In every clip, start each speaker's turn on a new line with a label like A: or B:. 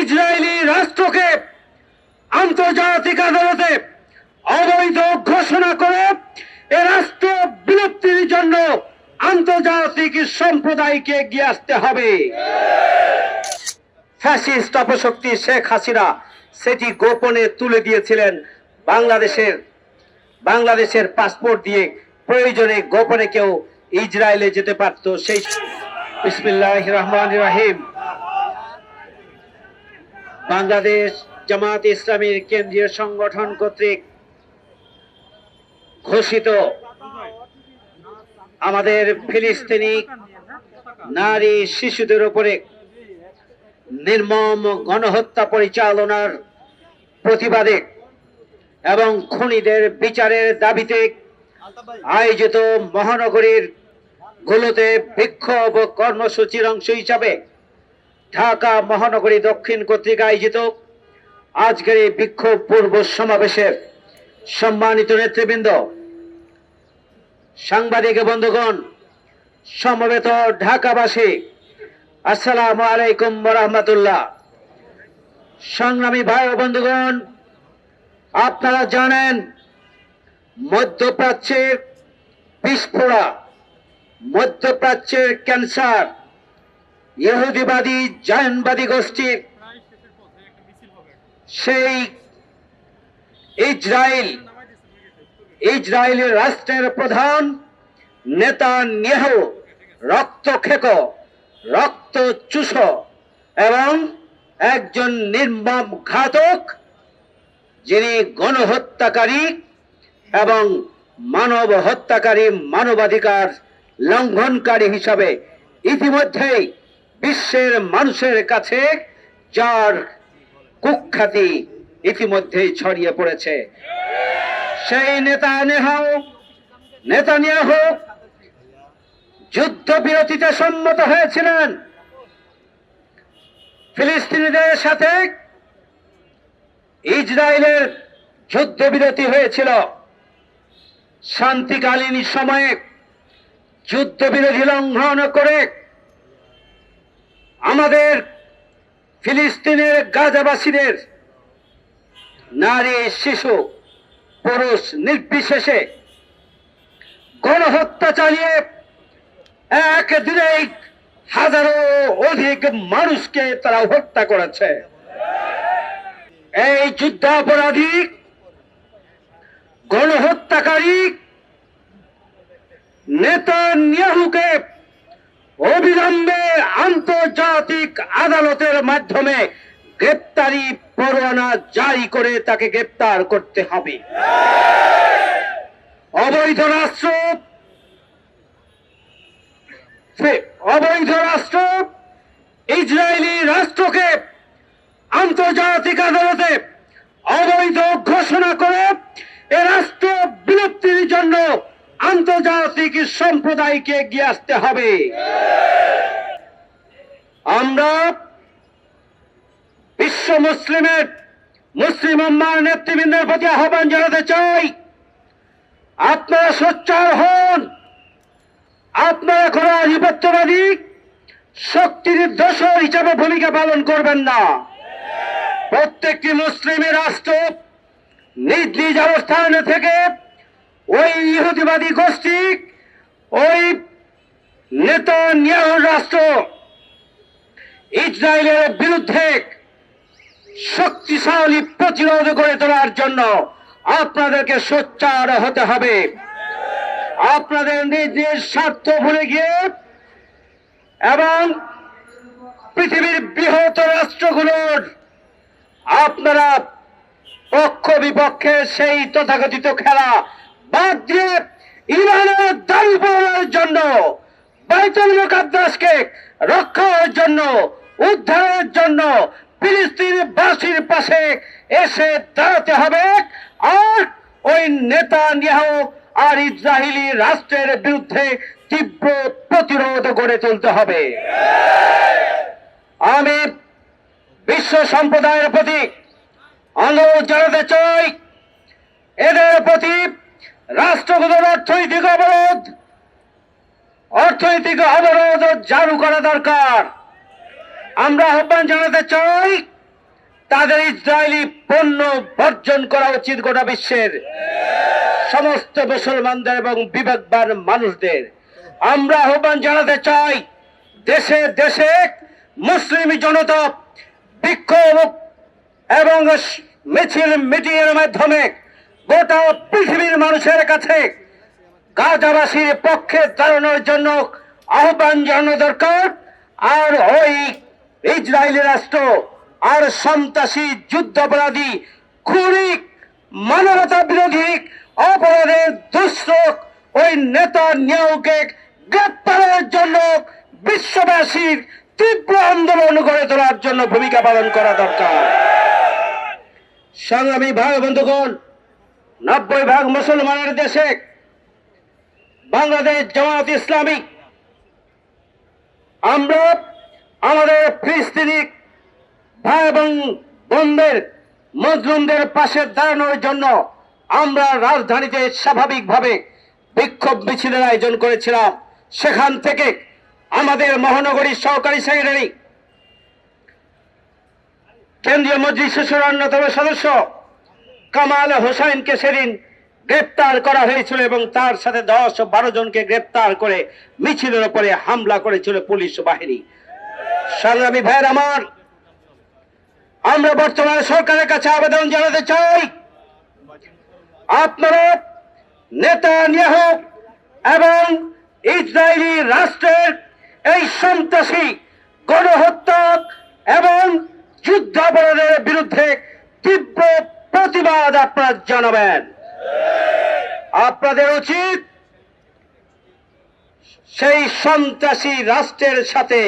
A: Israeli রাষ্ট্রকে আন্তর্জাতিক আদালতে অবৈধ ঘোষণা করে এ রাষ্ট্র বিলুপ্তির জন্য আন্তর্জাতিক সম্প্রদায়কে এগিয়ে আসতে হবে। ফ্যাসিস্ট অপশক্তি শেখ হাসিনা সেটি গোপনে তুলে দিয়েছিলেন বাংলাদেশের বাংলাদেশের পাসপোর্ট দিয়ে। প্রয়োজনে গোপনে কেউ ইসরায়েলে যেতে পারত। সেই বিসমিল্লাহ রহমান রাহিম। বাংলাদেশ জামাত ইসলামীর কেন্দ্রীয় সংগঠন কর্তৃক ঘোষিত আমাদের ফিলিস্তিনি নারী শিশুদের উপরে নির্মম গণহত্যা পরিচালনার প্রতিবাদে এবং খুনিদের বিচারের দাবিতে আয়োজিত মহানগরীর গুলোতে বিক্ষোভ কর্মসূচির অংশ হিসাবে ঢাকা মহানগরী দক্ষিণ কর্তৃক আয়োজিত আজকের এই বিক্ষোভ পূর্ব সমাবেশের সম্মানিত নেতৃবৃন্দ, সাংবাদিক বন্ধুগণ, সমবেত ঢাকাবাসী, আসসালামু আলাইকুম রহমতুল্লাহ সংগ্রামী ভাই ও বন্ধুগণ, আপনারা জানেন মধ্যপ্রাচ্যের বিস্ফোরা, মধ্যপ্রাচ্যের ক্যান্সার ইহুদিবাদী জায়নবাদী গোষ্ঠীর সেই ইসরায়েল, ইসরায়েলের রাষ্ট্রের প্রধান নেতা নেহ রক্ত খেক রক্ত চুষ এবং একজন নির্মম ঘাতক যিনি গণহত্যাকারী এবং মানব হত্যাকারী মানবাধিকার লঙ্ঘনকারী হিসাবে ইতিমধ্যেই বিশ্বের মানুষের কাছে যার কুখ্যাতি ইতিমধ্যেই ছড়িয়ে পড়েছে। সেই নেতা নেহাও, নেতা হোক যুদ্ধ বিরতিতে সম্মত হয়েছিলেন। ফিলিস্তিনিদের সাথে ইসরায়েলের যুদ্ধ বিরতি হয়েছিল। শান্তিকালীন সময়ে যুদ্ধবিরোধী লঙ্ঘন করে আমাদের ফিলিস্তিনের গাজাবাসীদের নারী, শিশু, পুরুষ নির্বিশেষে গণহত্যা চালিয়ে এক দিনেই হাজারো অধিক মানুষকে তারা হত্যা করেছে। এই যুদ্ধাপরাধী, গণহত্যাকারী নেতা নিয়াহুকে অবিলম্বে আন্তর্জাতিক আদালতের মাধ্যমে গ্রেপ্তারি পরোয়ানা জারি করে তাকে গ্রেপ্তার করতে হবে। অবৈধ রাষ্ট্র অবৈধ রাষ্ট্র ইসরায়েলি রাষ্ট্রকে আন্তর্জাতিক আদালতে অবৈধ ঘোষণা করে এ রাষ্ট্র বিলুপ্তির জন্য আন্তর্জাতিক সম্প্রদায়কে এগিয়ে আসতে হবে। আমরা বিশ্ব মুসলিমের মুসলিম উম্মার নেতৃবৃন্দের প্রতি আহ্বান জানাতে চাই। আপনারা সোচ্চার হন। আপনারা কোন আধিপত্যবাদী শক্তির দোষর হিসাবে ভূমিকা পালন করবেন না। প্রত্যেকটি মুসলিমের রাষ্ট্র নিজ নিজ অবস্থান থেকে ওই ইহুদিবাদী গোষ্ঠী ওই নেতা নিয়াহ রাষ্ট্র, ইসরায়েলের বিরুদ্ধে শক্তিশালী প্রতিরোধ গড়ে তোলার জন্য আপনাদেরকে সোচ্চার হতে হবে। আপনাদের নিজ নিজ স্বার্থ ভুলে গিয়ে এবং পৃথিবীর বৃহৎ রাষ্ট্রগুলোর আপনারা পক্ষ বিপক্ষে সেই তথাকথিত খেলা বাদ দিয়ে ইরানের দাবি পাওয়ার জন্য, বাইতুল মুকাদ্দাসকে রক্ষার জন্য, উদ্ধারের জন্য ফিলিস্তিন বাসীর পাশে এসে দাঁড়াতে হবে। আর ওই নেতা আর ইসরায়েলি রাষ্ট্রের বিরুদ্ধে তীব্র প্রতিরোধ গড়ে তুলতে হবে। আমি বিশ্ব সম্প্রদায়ের প্রতি অনুরোধ জানাতে চাই। এদের প্রতি রাষ্ট্রগুলোর অর্থনৈতিক অবরোধ। অর্থনৈতিক অবরোধ জারু করা দরকার। আমরা আহ্বান জানাতে চাই, তাদের ইসরায়েলি পণ্য বর্জন করা উচিত গোটা বিশ্বের। সমস্ত মুসলমানদের এবং বিবেকবান মানুষদের। আমরা আহ্বান জানাতে চাই, দেশে দেশে মুসলিম জনতা বিক্ষোভ এবং মিছিল মিটিংয়ের মাধ্যমে গোটা পৃথিবীর মানুষের কাছে গাজাবাসীর পক্ষে দাঁড়ানোর জন্য আহ্বান জানানো দরকার। আর ওই ইসরায়েলি রাষ্ট্র আর সন্ত্রাসী, যুদ্ধাপরাধী খুনি মানবতা বিরোধী অপরাধের দুঃসক ওই নেতা নিয়োগে গ্রেপ্তারের জন্য বিশ্ববাসীর তীব্র আন্দোলন গড়ে তোলার জন্য ভূমিকা পালন করা দরকার। সংগ্রামী ভাই বন্ধুগণ নব্বই ভাগ মুসলমানের দেশে বাংলাদেশ জামাত ইসলামী। আমরা আমাদের ফিলিস্তিনি ভাই এবং বোনদের, মজলুমদের পাশে দাঁড়ানোর জন্য আমরা রাজধানীতে স্বাভাবিকভাবে বিক্ষোভ মিছিলের আয়োজন করেছিলাম। সেখান থেকে আমাদের মহানগরীর সহকারী সেক্রেটারি, কেন্দ্রীয় মজলিসের অন্যতম সদস্য কামাল হোসাইনকে সেদিন গ্রেপ্তার করা হয়েছিল এবং তার সাথে দশ বারো জনকে গ্রেপ্তার করে মিছিলের উপরে হামলা করেছিল পুলিশ বাহিনী। সংগ্রামী ভাইয়ের আমার, আমরা বর্তমানে সরকারের কাছে আবেদন জানাতে চাই, আপনারা নেতা নিয়াহ এবং ইসরায়েলি রাষ্ট্রের এই সন্ত্রাসী গণহত্যা এবং যুদ্ধাপরাধের বিরুদ্ধে তীব্র প্রতিবাদ আপনারা জানাবেন আপনাদের উচিত সেই সন্ত্রাসী রাষ্ট্রের সাথে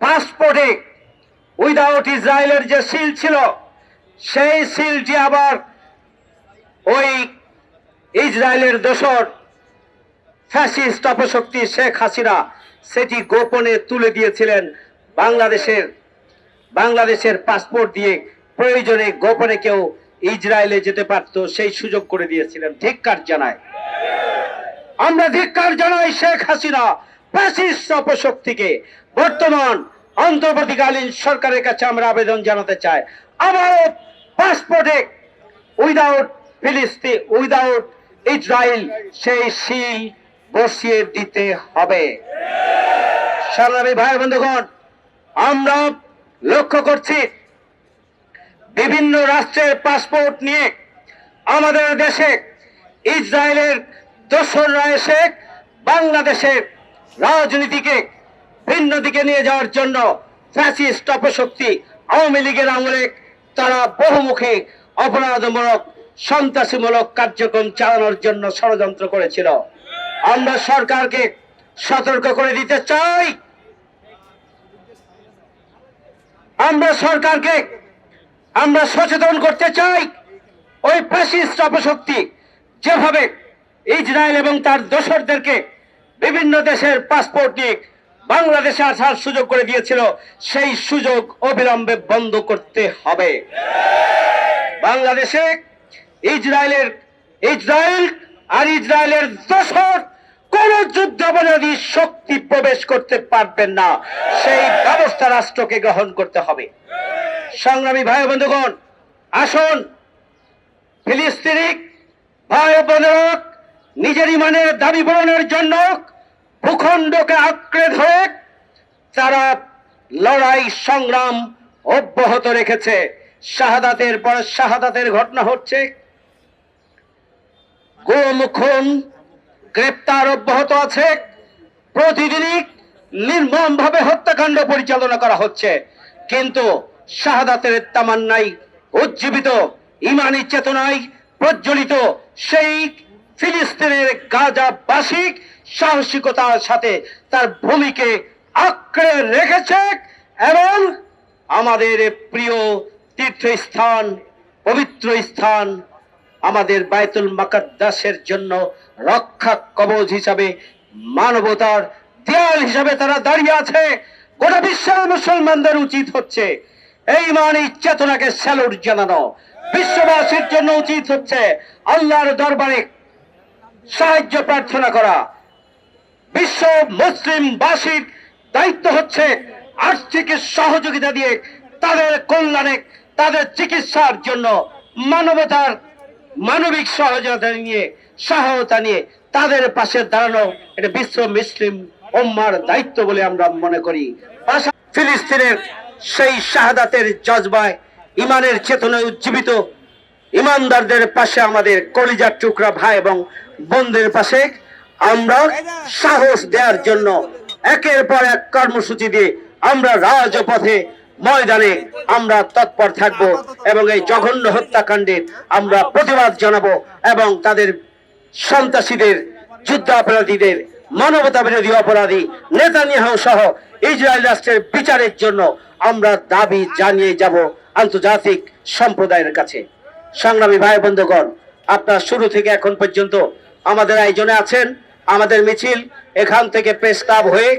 A: পাসপোর্টে উইদাউট ইসরায়েলের যে সিল ছিল, সেই সিলটি আবার ওই ইসরায়েলের দোসর ফ্যাসিস্ট অপশক্তি শেখ হাসিনা, সেটি গোপনে তুলে দিয়েছিলেন বাংলাদেশের বাংলাদেশের পাসপোর্ট দিয়ে প্রয়োজনে গোপনে কেউ ইসরায়েলে যেতে পারত, সেই সুযোগ করে দিয়েছিলেন ধিক্কার জানায়। আমরা ধিক্কার জানাই শেখ হাসিনা ফ্যাসিস্ট অপশক্তিকে। বর্তমান অন্তর্বর্তীকালীন সরকারের কাছে আমরা আবেদন জানাতে চাই। আবারও পাসপোর্টে উইদাউট ফিলিস্তিন উইদাউট ইসরায়েল, সেই সিল বসিয়ে দিতে হবে। সংগ্রামী ভাই বন্ধুগণ আমরা লক্ষ্য করছি বিভিন্ন রাষ্ট্রের পাসপোর্ট নিয়ে আমাদের দেশে ইসরায়েলের দোসররা এসে বাংলাদেশের রাজনীতিকে ভিন্ন দিকে নিয়ে যাওয়ার জন্য ফ্যাসিস্ট অপশক্তি আওয়ামী লীগের আমলে তারা বহুমুখী অপরাধমূলক, সন্ত্রাসীমূলক কার্যক্রম চালানোর জন্য ষড়যন্ত্র করেছিল। আমরা সরকারকে সতর্ক করে দিতে চাই। আমরা সরকারকে আমরা সচেতন করতে চাই ওই ফ্যাসিস্ট অপশক্তি যেভাবে ইসরায়েল এবং তার দোসরদেরকে বিভিন্ন দেশের পাসপোর্ট নিয়ে বাংলাদেশে আসার সুযোগ করে দিয়েছিল, সেই সুযোগ অবিলম্বে বন্ধ করতে হবে। বাংলাদেশে ইসরায়েলের ইসরায়েল আর ইসরায়েলের দোসর কোন যুদ্ধাপরাধী শক্তি প্রবেশ করতে পারবেন না। সেই ব্যবস্থা রাষ্ট্রকে গ্রহণ করতে হবে। সংগ্রামী ভাই বন্ধুগণ, আসুন ফিলিস্তিনিক ভাই বোনেরা নিজের ইমানের দাবি পূরণের জন্য ভূখণ্ডকে আঁকড়ে ধরে তারা লড়াই, সংগ্রাম অব্যাহত রেখেছে। শাহাদাতের পর শাহাদাতের ঘটনা হচ্ছে গুম গ্রেপ্তার অব্যাহত আছে, প্রতিদিনই নির্মম ভাবে হত্যাকাণ্ড পরিচালনা করা হচ্ছে। কিন্তু শাহাদাতের তামান্নাই উজ্জীবিত, ইমানি চেতনায় প্রজ্বলিত সেই ফিলিস্তিনের গাজা বাসিক সাহসিকতার সাথে তার ভূমিকে আঁকড়ে রেখেছে এবং আমাদের প্রিয় তীর্থস্থান, পবিত্র স্থান আমাদের বায়তুল মাকাদ্দাসের জন্য রক্ষা কবচ হিসাবে, মানবতার দেয়াল হিসাবে তারা দাঁড়িয়ে আছে। গোটা বিশ্বের মুসলমানদের উচিত হচ্ছে এই মানি চেতনাকে স্যালুট জানানো। বিশ্ববাসীর জন্য উচিত হচ্ছে আল্লাহর দরবারে সাহায্য প্রার্থনা করা। বিশ্ব মুসলিম বাসীর দায়িত্ব হচ্ছে আর্থিক সহযোগিতা দিয়ে তাদের কল্যাণে, তাদের চিকিৎসার জন্য মানবতার মানবিক সহযোগিতা নিয়ে, সহায়তা নিয়ে তাদের পাশে দাঁড়ানো এটা বিশ্ব মুসলিম উম্মার দায়িত্ব বলে আমরা মনে করি। ফিলিস্তিনের সেই শাহাদাতের জজবায় ইমানের চেতনায় উজ্জীবিত ইমানদারদের পাশে আমাদের কলিজার টুকরা ভাই এবং বোনদের পাশে আমরা সাহস দেওয়ার জন্য একের পর এক কর্মসূচি দিয়ে আমরা রাজপথে ময়দানে আমরা তৎপর থাকব এবং এই জঘন্য হত্যাকাণ্ডের আমরা প্রতিবাদ জানাব এবং তাদের সন্ত্রাসীদের যুদ্ধ অপরাধীদের মানবতা বিরোধী অপরাধী, নেতানিয়াহু সহ ইসরায়েল রাষ্ট্রের বিচারের জন্য আমরা দাবি জানিয়ে যাব আন্তর্জাতিক সম্প্রদায়ের কাছে। সংগ্রামী ভাই বন্ধুগণ, আপনার শুরু থেকে এখন পর্যন্ত আমাদের আয়োজনে আছেন আমাদের মিছিল, এখান থেকে প্রেসকাব হয়ে